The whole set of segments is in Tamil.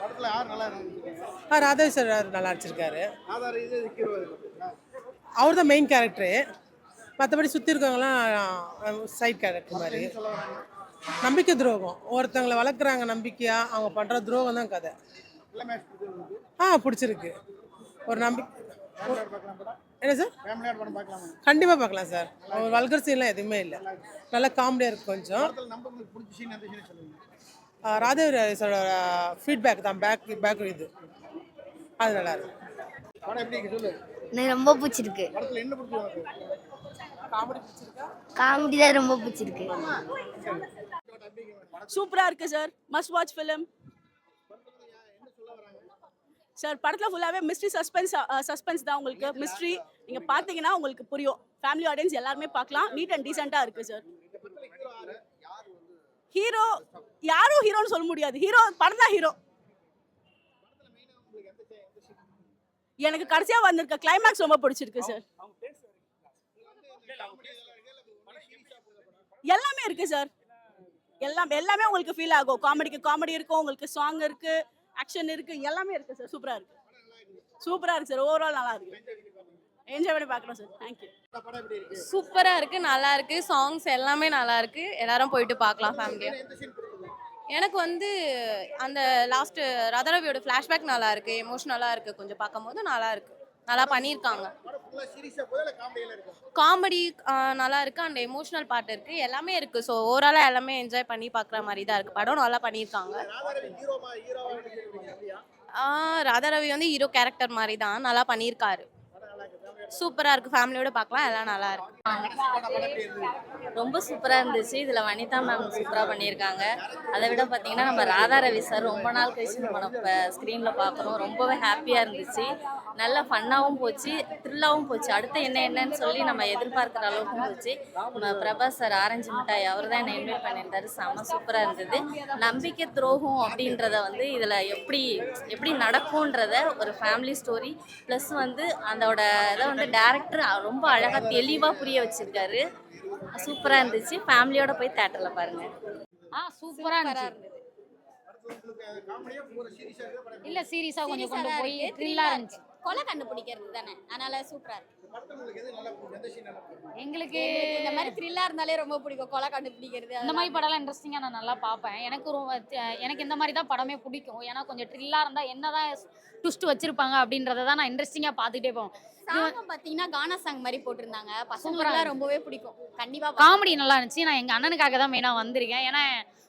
படத்துல யார் நல்லா ஆ ராதேஷ் சார் நல்லா நடிச்சிருக்காரு? ஹீரோ அவர் தான் மெயின் கேரக்டரு மற்றபடி சுற்றி இருக்கவங்களாம் சைட் கேரக்டர் மாதிரி. நம்பிக்கை துரோகம். ஒருத்தவங்களை வளர்க்குறாங்க நம்பிக்கையா அவங்க பண்ணுற துரோகம் தான் கதை. ஆ பிடிச்சிருக்கு. ஒரு நம்பி ஃபேமிலியோட பார்க்கலாம் படம். என்ன சார்? கண்டிப்பாக பார்க்கலாம்? சார். ஒரு வல்கர் சீன்லாம் எதுவுமே இல்லை. நல்லா காமெடியாக இருக்கு கொஞ்சம். படத்துல நம்ம உங்களுக்கு பிடிச்ச சீன் எந்த சீன் சொல்லுங்க ஆ, ராதேவ் ஃபீட்பேக் தான். பேக் பேக் இது. அது நல்லா இருக்கு. எனக்கு ரொம்ப பிடிச்சிருக்கு. காமெடி தான் ரொம்ப பிடிச்சிருக்கு. சூப்பரா இருக்கு sir must watch film sir படத்தில் ஃபுல்லாகவே மிஸ்ட்ரி சஸ்பென்ஸ் சஸ்பென்ஸ் தான் உங்களுக்கு. மிஸ்ட்ரி நீங்கள் பார்த்தீங்கன்னா உங்களுக்கு புரியும். ஃபேமிலி ஆடியன்ஸ் எல்லாருமே பார்க்கலாம். நீட் அண்ட் டீசெண்டாக இருக்கு சார் ஹீரோ யாரும் ஹீரோன்னு சொல்ல முடியாது. ஹீரோ படம் தான் ஹீரோ எனக்கு கடைசியாக வந்திருக்க கிளைமேக்ஸ் ரொம்ப பிடிச்சிருக்கு சார் எல்லாமே இருக்கு சார் எல்லாம் எல்லாமே உங்களுக்கு ஃபீல் ஆகும். காமெடிக்கு காமெடி இருக்கும் உங்களுக்கு சாங் இருக்கு ஆக்ஷன் இருக்கு எல்லாமே இருக்கு சார் சூப்பராக இருக்கு. சூப்பராக இருக்கு சார் ஓவரால் நல்லா இருக்கு. என்ஜாய் பண்ணி பார்க்குறோம் சார் தேங்க்யூ படம் எப்படி இருக்கு? சூப்பரா இருக்கு நல்லா இருக்கு. சாங்ஸ் எல்லாமே நல்லா இருக்கு. எல்லாரும் போயிட்டு பார்க்கலாம் ஃபேமிலியா எந்த சீன் பிடிச்சிருக்கு எனக்கு வந்து அந்த லாஸ்ட் ரதரவியோட ஃப்ளாஷ்பேக் நல்லா இருக்கு எமோஷனலா இருக்கு. கொஞ்சம் பார்க்கும்போது நல்லா இருக்கு. நல்லா பண்ணியிருக்காங்க. காமெடி நல்லா இருக்கு. அண்ட் எமோஷனல் பார்ட் இருக்கு. எல்லாமே இருக்கு. ஸோ ஓவராலாக எல்லாமே என்ஜாய் பண்ணி பார்க்குற மாதிரி தான் இருக்கு. படம் நல்லா பண்ணியிருக்காங்க. ராதாரவி வந்து ஹீரோ கேரக்டர் மாதிரி தான். நல்லா பண்ணியிருக்காரு. சூப்பராக இருக்கு. ஃபேமிலியோட பார்க்கலாம் எல்லாம் நல்லா இருக்கு. ரொம்ப சூப்பராக இருந்துச்சு. இதில் வனிதா மேம் சூப்பராக பண்ணியிருக்காங்க. அதை விட பார்த்தீங்கன்னா நம்ம ராதா ரவி சார் ரொம்ப நாள் கழிச்சு நம்ம ஸ்க்ரீனில் பார்க்குறோம் ரொம்பவே ஹாப்பியாக இருந்துச்சு. நல்ல ஃபன்னாகவும் போச்சு த்ரில்லாகவும் போச்சு. அடுத்து என்ன என்னன்னு சொல்லி நம்ம எதிர்பார்க்குற அளவுக்கும் போச்சு. நம்ம பிரபாஸ் சார் ஆரஞ்சு மிட்டாய் அவர் தான் என்னை இன்வைட் பண்ணியிருந்தாரு. செம்ம சூப்பராக இருந்தது. நம்பிக்கை துரோகம் அப்படின்றத வந்து இதில் எப்படி எப்படி நடக்கும்ன்றத ஒரு ஃபேமிலி ஸ்டோரி ப்ளஸ் வந்து அதோட இதை வந்து டேரக்டர் ரொம்ப அழகாக தெளிவாக புரிய வச்சிருக்காரு. சூப்பராக இருந்துச்சு. ஃபேமிலியோட போய் தேட்டரில் பாருங்க. ஆ சூப்பரா இருந்துச்சு உங்களுக்கு காமெடியா பூரா சீரியஸா இருக்கு படம் இல்ல சீரியஸா கொஞ்சம் கொண்டு போய் த்ரில்லா இருந்துச்சு. கொலை கண்டுபிடிக்கிறது தானே. அதனால சூப்பரா இருக்கு. எங்களுக்கு இந்த மாதிரி த்ரில்லா இருந்தாலே ரொம்ப பிடிக்கும். கொலை கண்டுபிடிக்கிறது இந்த மாதிரி படம்லாம் இன்ட்ரெஸ்டிங்கா நான் நல்லா பார்ப்பேன். எனக்கு ரொம்ப எனக்கு இந்த மாதிரி தான் படமே பிடிக்கும். ஏன்னா கொஞ்சம் த்ரில்லா இருந்தா என்னதான் ட்விஸ்ட் வச்சிருப்பாங்க அப்படின்றத தான் நான் இன்ட்ரெஸ்டிங்கா பார்த்துட்டே போவேன். சாங்கும் பாத்தீங்கன்னா கானா சாங் மாதிரி போட்டிருந்தாங்க. சூப்பரா பசங்களுக்கு ரொம்பவே பிடிக்கும். கண்டிப்பா காமெடி நல்லா இருந்துச்சு. நான் எங்க அண்ணனுக்காக தான் மெயினா வந்திருக்கேன். ஏன்னா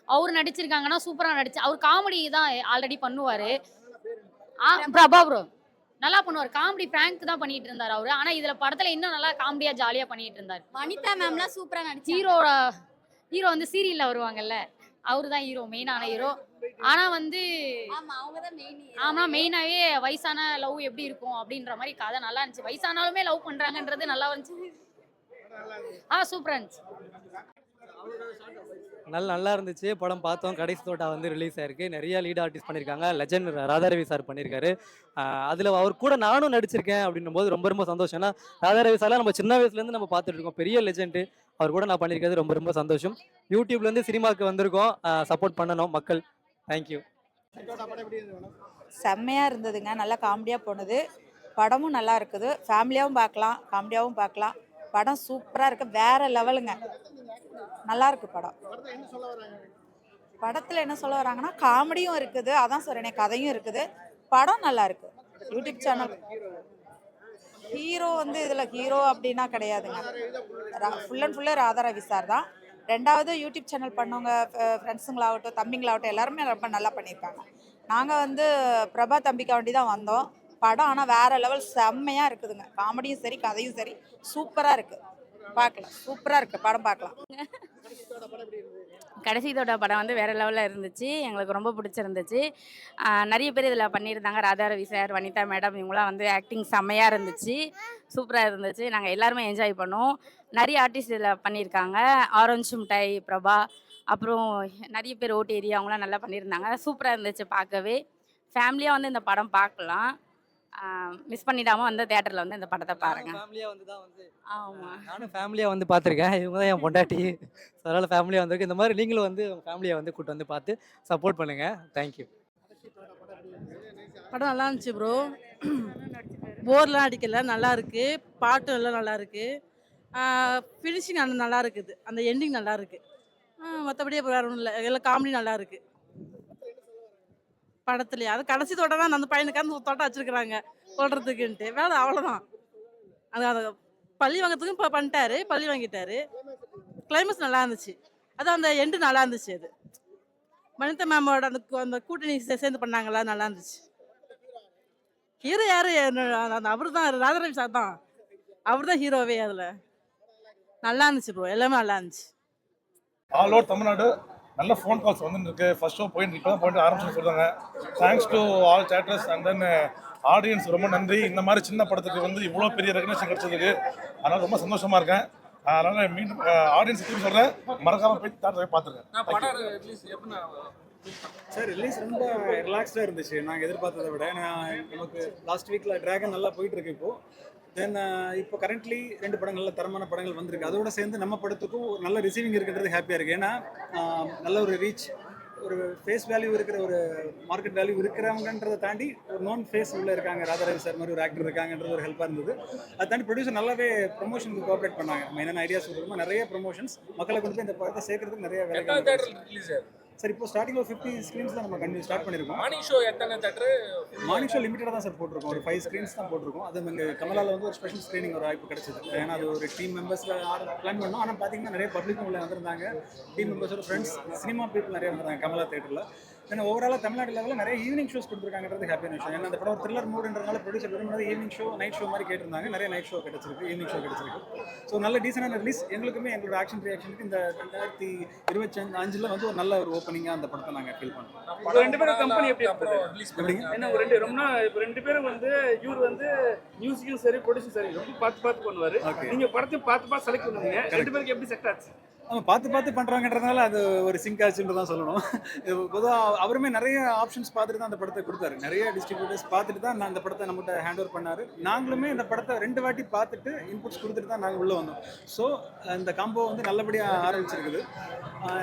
அவர் நடிச்சிருக்காங்கன்னா சூப்பரா நடிச்சு அவர் காமெடி தான் ஆல்ரெடி பண்ணுவாரு. ஆ பிரபா ப்ரோ நல்லா பண்ணுவார். காமெடி பிராங்க் தான் பண்ணிட்டு இருந்தார் அவரு. ஆனா இதுல படத்துல இன்னும் நல்லா காமெடியா ஜாலியா பண்ணிட்டு இருந்தார். வனிதா மேம்லாம் சூப்பரா நடிச்சு ஹீரோட ஹீரோ வந்து சீரியல்ல வருவாங்கல்ல அவரு தான் ஹீரோ மெயினான ஹீரோ ஆனா வந்து ஆமா அவங்க தான் மெயின் ஆமா மெயினாவே வயசான லவ் எப்படி இருக்கும் அப்படின்ற மாதிரி கதை நல்லா இருந்துச்சு. வயசானாலுமே லவ் பண்றாங்கன்றது நல்லா இருந்துச்சு. ஆ சூப்பரா இருந்துச்சு. நல்ல நல்லா இருந்துச்சு. படம் பார்த்தோம். கடைசி தோட்டா வந்து ரிலீஸ் ஆயிருக்கு. நிறைய லீட் ஆர்டிஸ்ட் பண்ணியிருக்காங்க. லெஜண்ட் ராதாரவி சார் பண்ணியிருக்காரு. அதில் அவர் கூட நானும் நடிச்சிருக்கேன் அப்படின்னும் போது ரொம்ப ரொம்ப சந்தோஷம். ஏன்னா ராதாரவி சார்லாம் நம்ம சின்ன வயசுலேருந்து நம்ம பார்த்துட்டு இருக்கோம். பெரிய லெஜெண்டு அவர் கூட நான் பண்ணியிருக்கிறது ரொம்ப ரொம்ப சந்தோஷம். யூடியூப்லேருந்து சினிமாவுக்கு வந்திருக்கோம். சப்போர்ட் பண்ணணும் மக்கள். தேங்க்யூ படம் செம்மையாக இருந்ததுங்க. நல்லா காமெடியாக போனது. படமும் நல்லா இருக்குது. ஃபேமிலியாகவும் பார்க்கலாம். காமெடியாகவும் பார்க்கலாம். படம் சூப்பராக இருக்கு. வேற லெவலுங்க. நல்லா இருக்கு படம். படத்தில் என்ன சொல்ல வராங்கன்னா காமெடியும் இருக்குது. அதான் சொல்கிறேனே கதையும் இருக்குது. படம் நல்லா இருக்கு. யூடியூப் சேனல் ஹீரோ வந்து இதில் ஹீரோ அப்படின்னா கிடையாதுங்க. Full and full Radharavi sir தான். ரெண்டாவது யூடியூப் சேனல் பண்ணவங்க ஃப்ரெண்ட்ஸுங்களாகட்டும் தம்பிங்களாகட்டும் எல்லாருமே ரொம்ப நல்லா பண்ணியிருக்காங்க. நாங்கள் வந்து பிரபா தம்பிக்கா வண்டி தான் வந்தோம். படம் ஆனால் வேற லெவல் செம்மையாக இருக்குதுங்க. காமெடியும் சரி கதையும் சரி சூப்பராக இருக்குது பார்க்கலாம். சூப்பராக இருக்குது படம் பார்க்கலாம். கடைசி தோட்ட படம் வந்து வேறு லெவலில் இருந்துச்சு. எங்களுக்கு ரொம்ப பிடிச்சிருந்துச்சு. நிறைய பேர் இதில் பண்ணியிருந்தாங்க. ராதாரவி சார் வனிதா மேடம் இவங்களாம் வந்து ஆக்டிங் செம்மையாக இருந்துச்சு. சூப்பராக இருந்துச்சு. நாங்கள் எல்லாருமே என்ஜாய் பண்ணோம். நிறைய ஆர்டிஸ்ட் இதில் பண்ணியிருக்காங்க. ஆரஞ்சு மிட்டாய் பிரபா அப்புறம் நிறைய பேர் ஓட்டி ஏரியா அவங்களாம் நல்லா பண்ணியிருந்தாங்க. சூப்பராக இருந்துச்சு பார்க்கவே. ஃபேமிலியாக வந்து இந்த படம் பார்க்கலாம். மிஸ் பண்ணிடாமல் வந்து தேட்டரில் வந்து இந்த படத்தை பாருங்கள் ஃபேமிலியாக வந்து தான் வந்து ஆமாம் நானும் ஃபேமிலியாக வந்து பார்த்துருக்கேன். இவங்க தான் என் பொண்டாட்டி. அதனால் ஃபேமிலியாக வந்திருக்கு. இந்த மாதிரி நீங்களும் வந்து உங்கள் ஃபேமிலியை வந்து கூட்டு வந்து பார்த்து சப்போர்ட் பண்ணுங்கள் தேங்க்யூ படம் நல்லா இருந்துச்சு ப்ரோ போர்லாம் அடிக்கல நல்லா இருக்கு. பாட்டு எல்லாம் நல்லா இருக்கு. ஃபினிஷிங் அந்த நல்லா இருக்குது. அந்த எண்டிங் நல்லா இருக்கு. மற்றபடி வேற ஒன்றும் இல்லை. எல்லாம் காமெடி நல்லா இருக்கு. படத்துலயே. அது கடைசி தோட்டம் தான் அந்த பையனுக்கு அந்த தோட்டம் வச்சிருக்கிறாங்க சொல்றதுக்குன்ட்டு வேலை அவ்வளோதான் அது அது பள்ளி வாங்கறதுக்கும் இப்போ பண்ணிட்டாரு பள்ளி வாங்கிட்டாரு. கிளைமேக்ஸ் நல்லா இருந்துச்சு. அது அந்த எண்டு நல்லா இருந்துச்சு அது. வனிதா மேமோட அந்த அந்த கூட்டணி சேர்ந்து பண்ணாங்களா நல்லா இருந்துச்சு. ஹீரோ யாரு? அவர் தான் ராதாரவி சார் தான் அவர் தான். ஹீரோவே அதில். நல்லா இருந்துச்சு ப்ரோ எல்லாமே நல்லா இருந்துச்சு. All over Tamil Nadu. நல்ல ஃபோன் கால்ஸ் வந்துட்டு இருக்கு ஃபர்ஸ்ட் ஷோ போயிட்டு இப்போ தான் போயிட்டு ஆரம்பிச்சு சொல்றாங்க. Thanks to all theatres and then audience ரொம்ப நன்றி. இந்த மாதிரி சின்ன படத்துக்கு வந்து இவ்வளோ பெரிய ரெகனேஷன் கிடைச்சதுக்கு அதனால ரொம்ப சந்தோஷமா இருக்கேன். அதனால மீண்டும் ஆடியன்ஸ் திருப்பி சொல்றேன். மறக்காம போய் தேட்டர் பார்த்துருக்கேன் சார் ரிலீஸ் ரொம்ப ரிலாக்ஸ்டாக இருந்துச்சு. நாங்கள் எதிர்பார்த்ததை விட. நான் நமக்கு லாஸ்ட் வீக்கில் டிராகன் நல்லா போயிட்டு இருக்கு இப்போ. தென் இப்போ கரண்ட்லி ரெண்டு படங்கள் நல்ல தரமான படங்கள் வந்திருக்கு. அதோட சேர்ந்து நம்ம படத்துக்கும் ஒரு நல்ல ரிசீவிங் இருக்குன்றது ஹாப்பியாக இருக்குது ஏன்னா நல்ல ஒரு ரீச் ஒரு ஃபேஸ் வேல்யூ இருக்கிற ஒரு மார்க்கெட் வேல்யூ இருக்கிறவங்கன்றதை தாண்டி ஒரு நோன் ஃபேஸ் உள்ள இருக்காங்க. ராதாரவி சார் மாதிரி ஒரு ஆக்டர் இருக்காங்கன்றது ஒரு ஹெல்ப்பாக இருந்தது. அதை தாண்டி ப்ரொடியூசர் நல்லாவே ப்ரொமோஷனுக்கு கோஆப்ரேட் பண்ணாங்க. நம்ம என்னென்ன ஐடியாஸ் கொடுக்குறோமோ நிறைய ப்ரொமோஷன்ஸ் மக்களை கொண்டு போய் இந்த படத்தை சேர்க்கறதுக்கு நிறைய வேலை சார் இப்போ ஸ்டார்டிங் ஒரு ஃபிஃப்டி ஸ்க்ரீன்ஸ் தான் நம்ம கண்டினியூ ஸ்டார்ட் பண்ணியிருக்கோம் மார்னிங் ஷோ எத்தனை தேட்டர் மார்னிங் ஷோ லிமிட்டடாக தான் சார் போட்டிருக்கோம். ஒரு ஃபைவ் ஸ்க்ரீன்ஸ் தான் போட்டிருக்கோம். அது இங்கே கமலாவில் வந்து ஒரு ஸ்பெஷல் ஸ்க்ரீனிங் ஒரு வாய்ப்பு கிடைச்சது. ஏன்னா அது ஒரு டீம் மெம்பர்ஸில் பிளான் பண்ணோம். ஆனால் பார்த்தீங்கன்னா நிறைய பப்ளிக்கும் உள்ள வந்திருந்தாங்க. டீம் மெம்பர்ஸோட ஃப்ரெண்ட்ஸ் சினிமா பீப்புள் நிறைய வந்திருந்தாங்க கமலா தேட்டரில் ஏன்னா ஓவராலாக தமிழ்நாடு லெவலில் நிறைய ஈவினிங் ஷோஸ் கொடுத்துருக்காங்கிறது ஹாப்பியான விஷயம் ஏன்னா அந்த படம் ஒரு த்ரில்லர் மூடுன்றதுனால ப்ரொடியூசர் விரும்புறது ஈவினிங் ஷோ நைட் ஷோ மாதிரி கேட்டிருந்தாங்க. நிறைய நைட் ஷோ கிடைச்சிருக்கு ஈவினிங் ஷோ கிடைச்சிருக்கு. ஸோ நல்ல டீசெண்டான ரிலீஸ் எங்களுக்குமே எங்களோட ஆக்ஷன் ரியாக்ஷனுக்கு இந்த ரெண்டாயிரத்தி இருபத்தி அஞ்சில் வந்து ஒரு நல்ல ஒரு ஓப்பனிங்காக அந்த படத்தை நாங்கள் ஃபீல் பண்ணுறோம் உங்க ரெண்டு பேரும் கம்பெனி எப்படி எப்படிங்க? இருந்தது ஏன்னா ரெண்டு ரொம்ப இப்போ ரெண்டு பேரும் வந்து இவர் வந்து மியூசிக்கும் சரி ப்ரொடியூஸும் சரி ரொம்ப பார்த்து பார்த்து பண்ணுவாரு. Okay. நீங்க படத்தையும் பார்த்து பார்த்து செலக்ட் பண்ணுவீங்க. ரெண்டு பேருக்கு எப்படி செட் ஆச்சு? ஆமாம் பார்த்து பார்த்து பண்ணுறாங்கன்றதுனால அது ஒரு சிங்க் ஆச்சுன்னு தான் சொல்லணும் பொதுவாக அவருமே நிறைய ஆப்ஷன்ஸ் பார்த்துட்டு தான் அந்த படத்தை கொடுத்தாரு. நிறைய டிஸ்ட்ரிபியூட்டர்ஸ் பார்த்துட்டு தான் நான் அந்த படத்தை நம்மகிட்ட ஹேண்ட் ஓவர் பண்ணார். நாங்களுமே இந்த படத்தை ரெண்டு வாட்டி பார்த்துட்டு இன்புட்ஸ் கொடுத்துட்டு தான் நாங்கள் உள்ளே வந்தோம். ஸோ இந்த காம்போ வந்து நல்லபடியாக ஆரம்பிச்சிருக்குது.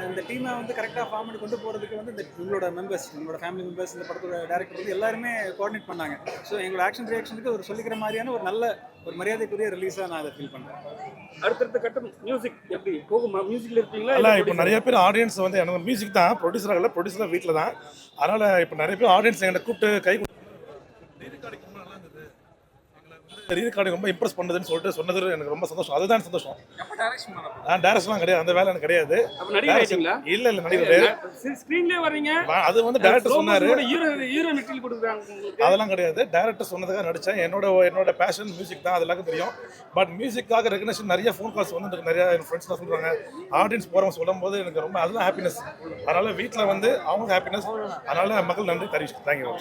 இந்த டீமை வந்து கரெக்டாக ஃபார்ம் பண்ணி கொண்டு போகிறதுக்கு வந்து இந்த உங்களோட மெம்பர்ஸ் உங்களோட ஃபேமிலி மெம்பர்ஸ் இந்த படத்தோட டேரக்டர் வந்து எல்லாருமே கோஆர்டினேட் பண்ணாங்க. ஸோ எங்களோட ஆக்ஷன் ரியாக்ஷனுக்கு ஒரு சொல்லிக்கிற மாதிரியான ஒரு நல்ல ஒரு மரியாதைக்குரிய ரிலீஸாக நான் அதை ஃபீல் பண்ணுறேன் அடுத்தடுத்த கட்டம் மியூசிக் எப்படி? போகுமா மியூசிக்ல இருப்பீங்களா? இல்ல இப்போ? நிறைய பேர் ஆடியன்ஸ் வந்து எனக்கு மியூசிக் தான் ப்ரொடியூசராக இல்லை ப்ரொடியூசராக வீட்டில் தான். அதனால இப்போ நிறைய பேர் ஆடியன்ஸ் எங்களை கூப்பிட்டு கை ரீரெக்கார்டிங் ரொம்ப இம்ப்ரெஸ் பண்ணதுன்னு சொல்லிட்டு சொன்னது எனக்கு ரொம்ப சந்தோஷம். அதுதான் சந்தோஷம். நான் டேரக்ஷன்லாம் கிடையாது. அந்த வேலை எனக்கு கிடையாது. இல்ல இல்ல நடிகர் ஸ்கிரீன்லயே வர்றீங்க. அது வந்து டேரக்டர் சொன்னாரு. ஹீரோ ஹீரோ மெட்டீரியல் கொடுக்குறாங்க உங்களுக்கு. அதெல்லாம் கிடையாது. டேரக்டர் சொன்னதுக்காக நடித்தேன் என்னோட என்னோட பேஷன் மியூசிக் தான். அது எல்லாருக்கும் தெரியும். பட் மியூசிக்காக ரெகனேஷன் நிறைய ஃபோன் கால்ஸ் வந்து நிறைய என் ஃப்ரெண்ட்ஸ்லாம் சொல்கிறாங்க ஆடியன்ஸ் போகிறவங்க சொல்லும்போது எனக்கு ரொம்ப அதெல்லாம் ஹாப்பினஸ் அதனால வீட்டில் வந்து அவங்க ஹாப்பினஸ் அதனால மக்கள் நன்றி தெரிவிச்சு தேங்க்யூ